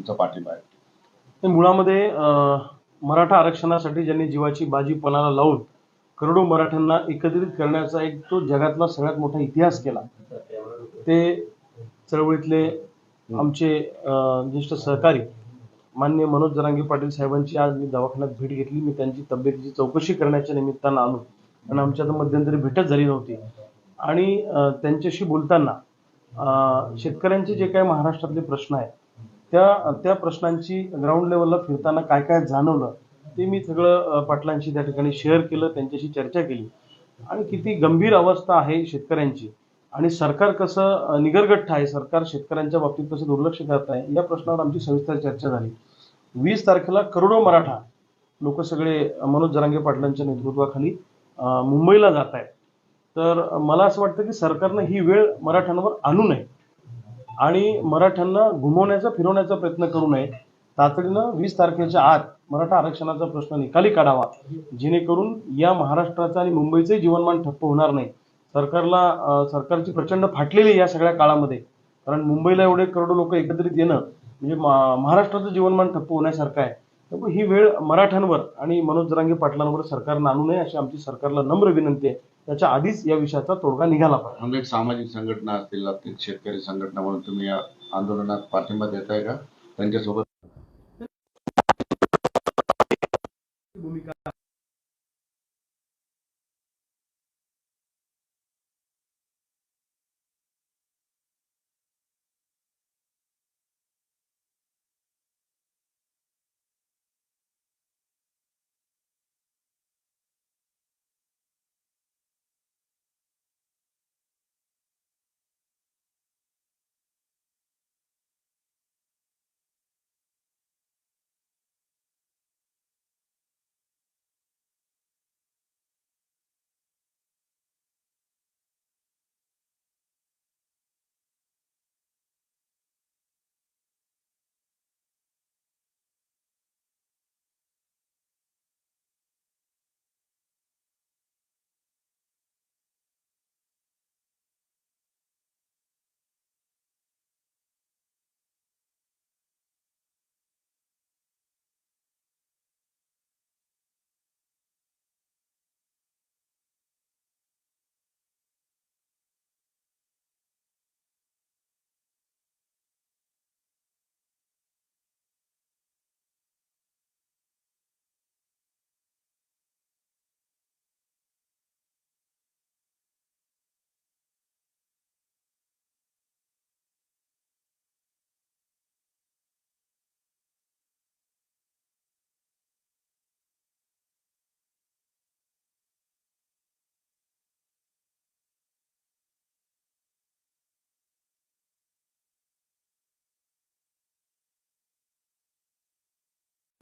तुमचा पाठिंबा आहे. मुळामध्ये मराठा आरक्षणासाठी ज्यांनी जीवाची बाजी पणाला लावून करोडो मराठ्यांना एकत्रित करण्याचा एक तो जगातला सगळ्यात मोठा इतिहास केला ते चळवळीतले आमचे ज्येष्ठ सहकारी मान्य मनोज जरांगे पाटील साहेबांची आज मी दवाखान्यात भेट घेतली. मी त्यांची तब्येतीची चौकशी करण्याच्या निमित्तानं आलो आणि आमच्या आता मध्यंतरी भेटच झाली नव्हती. आणि त्यांच्याशी बोलताना शेतकऱ्यांचे जे काही महाराष्ट्रातले प्रश्न आहेत त्या त्या प्रश्नांची ग्राउंड लेवलला फिरताना काय काय जाणवलं ते मी सगळं पाटलांशी त्या ठिकाणी शेअर केलं त्यांच्याशी चर्चा केली. आणि किती गंभीर अवस्था आहे शेतकऱ्यांची. आणि सरकार कसं निगरगट्ठ निगरगठ्ठ आहे सरकार शेतकऱ्यांच्या बाबतीत कसं दुर्लक्ष करत आहे या प्रश्नावर आमची सविस्तर चर्चा झाली. वीस तारखेला करोडो मराठा लोक सगळे मनोज जरांगे पाटलांच्या नेतृत्वाखाली मुंबईला जात आहेत तर मला असं वाटतं की सरकारनं ही वेळ मराठ्यांवर आणू नये. आणि मराठ्यांना घुमवण्याचा फिरवण्याचा प्रयत्न करू नये. तातडीनं वीस तारखेच्या आत मराठा आरक्षणाचा प्रश्न निकाली काढावा. जेणेकरून या महाराष्ट्राचं आणि मुंबईचे जीवनमान ठप्प होणार नाही. सरकारला सरकारची प्रचंड फाटलेली या सगळ्या काळामध्ये. कारण मुंबईला एवढे करोडो लोक एकत्रित येणं म्हणजे महाराष्ट्राचं जीवनमान ठप्प होण्यासारखं आहे. त्यामुळे ही वेळ मराठ्यांवर आणि मनोज जरांगे पाटलांवर सरकारनं आणू नये अशी आमची सरकारला नम्र विनंती आहे. त्याच्या आधीच या विषयाचा तोडगा निघाला पाहिजे. अनेक सामाजिक संघटना असतील शेतकरी संघटना म्हणून तुम्ही या आंदोलनात पाठिंबा देताय का? त्यांच्यासोबत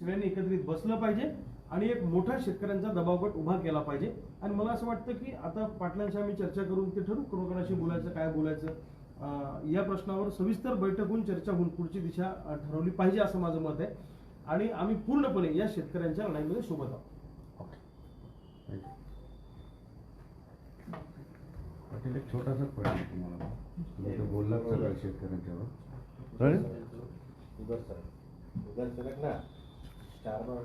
सगळ्यांनी एकत्रित बसलं पाहिजे आणि एक मोठा शेतकऱ्यांचा दबावगट उभा केला पाहिजे. आणि मला असं वाटतं की आता पाटलांशी आम्ही चर्चा करून ते ठरू कोणाकोणाशी बोलायचं काय बोलायचं. या प्रश्नावर सविस्तर बैठक होऊन चर्चा होऊन पुढची दिशा ठरवली पाहिजे असं माझं मत आहे. आणि आम्ही पूर्णपणे या शेतकऱ्यांच्या लढाईमध्ये सोबत आहोत. पाटील एक छोटासा प्रश्न आहे तुम्हाला. तुम्ही शेतकऱ्यांच्यावर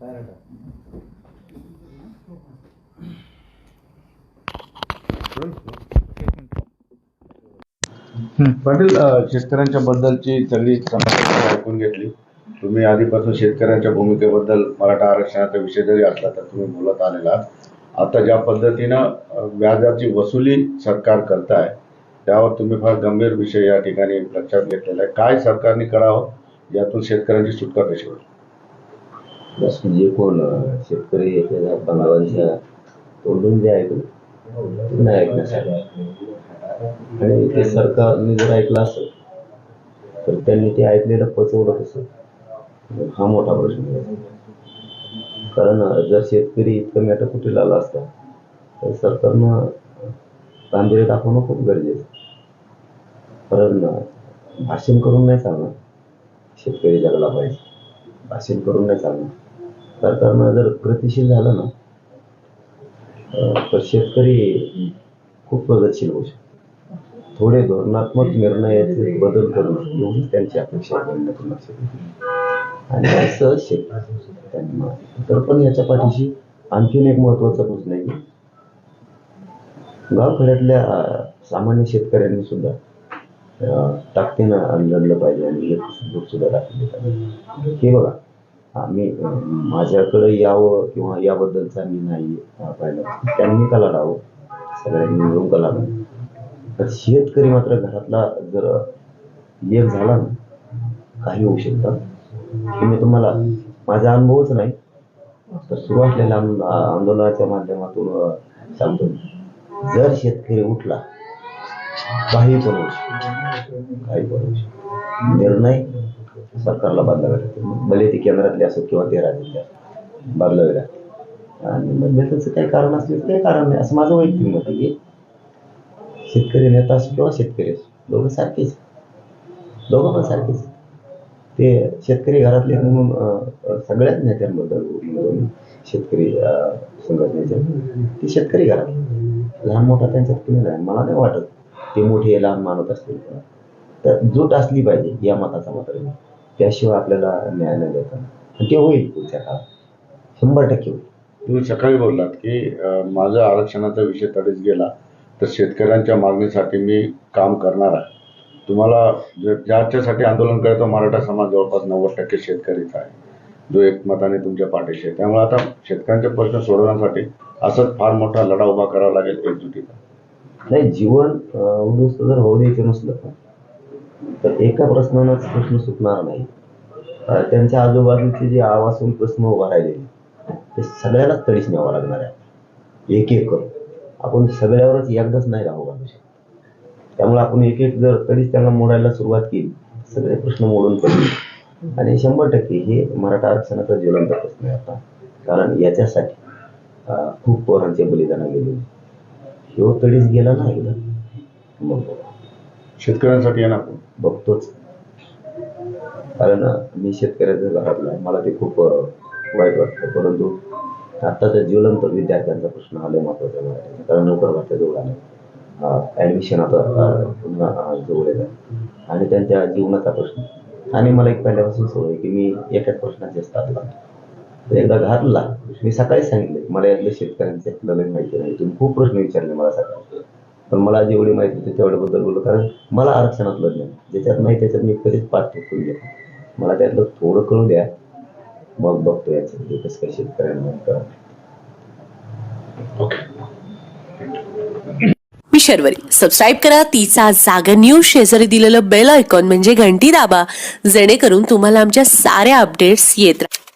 कळलं? पाटील शेतकऱ्यांच्या बद्दलची सगळी समस्या ऐकून घेतली तुम्ही आधीपासून शेतकऱ्यांच्या भूमिकेबद्दल मराठा आरक्षणाचा विषय जरी असला तर तुम्ही बोलत आलेला आता ज्या पद्धतीनं व्याजाची वसुली सरकार करत आहे त्यावर तुम्ही फार गंभीर विषय या ठिकाणी लक्षात घेतलेला आहे काय सरकारने करावं यातून शेतकऱ्यांची सुटका कशी होईल? बस म्हणजे कोण शेतकरी येते बनावांच्या तोंडून जे ऐकलं ते नाही ऐकण्यासाठी आणि ते सरकारने जर ऐकलं असेल तर त्यांनी ते ऐकलेलं पचवलं कसं? हा मोठा प्रश्न आहे. कारण जर शेतकरी इतकं मेटाकुटीला आला असता तर सरकारनं गांभीर्य दाखवणं खूप गरजेचं कारण भाषण करून नाही सांगणार. शेतकरी जगला पाहिजे. भाषण करून नाही चालणार. सरकारनं जर गतिशील झालं ना तर शेतकरी खूप प्रगतशील होऊ शकतो. थोडे धोरणात्मक निर्णयाचे बदल करून एवढी त्यांची अपेक्षा आणि असं त्यांना तर पण याच्या पाठीशी आणखीन एक महत्त्वाचा प्रश्न आहे गावखेड्यातल्या सामान्य शेतकऱ्यांनी सुद्धा ताकदीनं लढलं पाहिजे आणि एक सुद्धा दाखवली पाहिजे हे बघा आम्ही माझ्याकडे यावं किंवा याबद्दलचा मी नाही पाहिलं. त्यांनी का लढावं सगळ्यांनी मिळून का लढावं तर शेतकरी मात्र घरातला जर एक झाला ना काही होऊ शकतात हे मी तुम्हाला माझा अनुभवच नाही. तर सुरू असलेल्या आंदोलनाच्या माध्यमातून सांगतो जर शेतकरी उठला काही पण काही पण निर्णय सरकारला बदलावे लागतील. भले ते केंद्रातले असो किंवा ते राज्यातले बदलावे लागतील. आणि मग त्याचं काही कारण असले काही कारण नाही. असं माझं वैयक्तिक मत आहे की शेतकरी नेता असो किंवा शेतकरी असो दोघं सारखेच दोघं पण सारखेच ते शेतकरी घरातले म्हणून सगळ्याच नेत्यांबद्दल शेतकरी संघटनेच्या संघटनेचे ते शेतकरी घरात लहान मोठा त्यांच्यात कुणी नाही. मला नाही वाटत ते मोठे लहान मानत असतील तर. जूट असली पाहिजे या मताचा मात्र त्याशिवाय आपल्याला न्याय नाही देता ते होईल पुढच्या काळात. शंभर टक्के होईल. तुम्ही सकाळी बोललात की माझा आरक्षणाचा विषय तडीच गेला तर शेतकऱ्यांच्या मागणीसाठी मी काम करणार आहे. तुम्हाला ज्याच्यासाठी आंदोलन करतो मराठा समाज जवळपास नव्वद टक्के शेतकरीचा आहे. जो एकमताने तुमच्या पाठीशी आहे. त्यामुळे आता शेतकऱ्यांचे प्रश्न सोडवण्यासाठी असंच फार मोठा लढा उभा करावा लागेल एकजुटीचा नाही जीवन उद्ध्वस्त जर होऊ द्यायचं नसलं तर एका प्रश्नानंच प्रश्न सुटणार नाही. त्यांच्या आजूबाजूचे जे आवासून प्रश्न उभा राहिलेले ते सगळ्यालाच तडीस न्यावं लागणार आहे. एक एक करून. आपण सगळ्यावरच एकदाच नाही राहू घालू शकत. त्यामुळे आपण एक एक जर तडीच त्यांना मोडायला सुरुवात केली सगळे प्रश्न मोडून पडले. आणि शंभर टक्के हे मराठा आरक्षणाचा ज्वलंत प्रश्न आहे आता. कारण याच्यासाठी खूप पोरांचे बलिदान गेले ह्यो तडीच गेला ना एकदा. मग शेतकऱ्यांसाठी येणार कोण? बघतोच. कारण मी शेतकऱ्याच्या घरातला आहे. मला ते खूप अं, वाईट वाटतं. परंतु आत्ताचा ज्वलंत विद्यार्थ्यांचा प्रश्न आला महत्त्वाचा मराठीचा कारण नोकर भरत्या जवळ आलं ॲडमिशन आता अं, पुन्हा अं, जवळ येत आहे आणि त्यांच्या जीवनाचा प्रश्न. आणि मला एक पहिल्यापासून सवय आहे की मी एकाच प्रश्नात जास्त तर एकदा घातला. मी सकाळी सांगितले मला यातलं शेतकऱ्यांचं आपल्याला माहिती नाही. तुम्ही खूप प्रश्न विचारले मला सकाळी पण मला जेवढी माहिती होती तेवढ्याबद्दल बोललो कारण मला आरक्षणातलं ज्ञान ज्याच्यात नाही त्याच्यात मी कधीच पाठ घेतो मला त्यातलं थोडं कळू द्या. मग बघतो याचं म्हणजे कसं काय शेतकऱ्यांना मी शर्वरी. सबस्क्राईब करा. तिचा जागर न्यूज शेजारी दिलेलं बेल आयकॉन म्हणजे घंटी दाबा. जेणेकरून तुम्हाला आमच्या साऱ्या अपडेट्स येत राहतील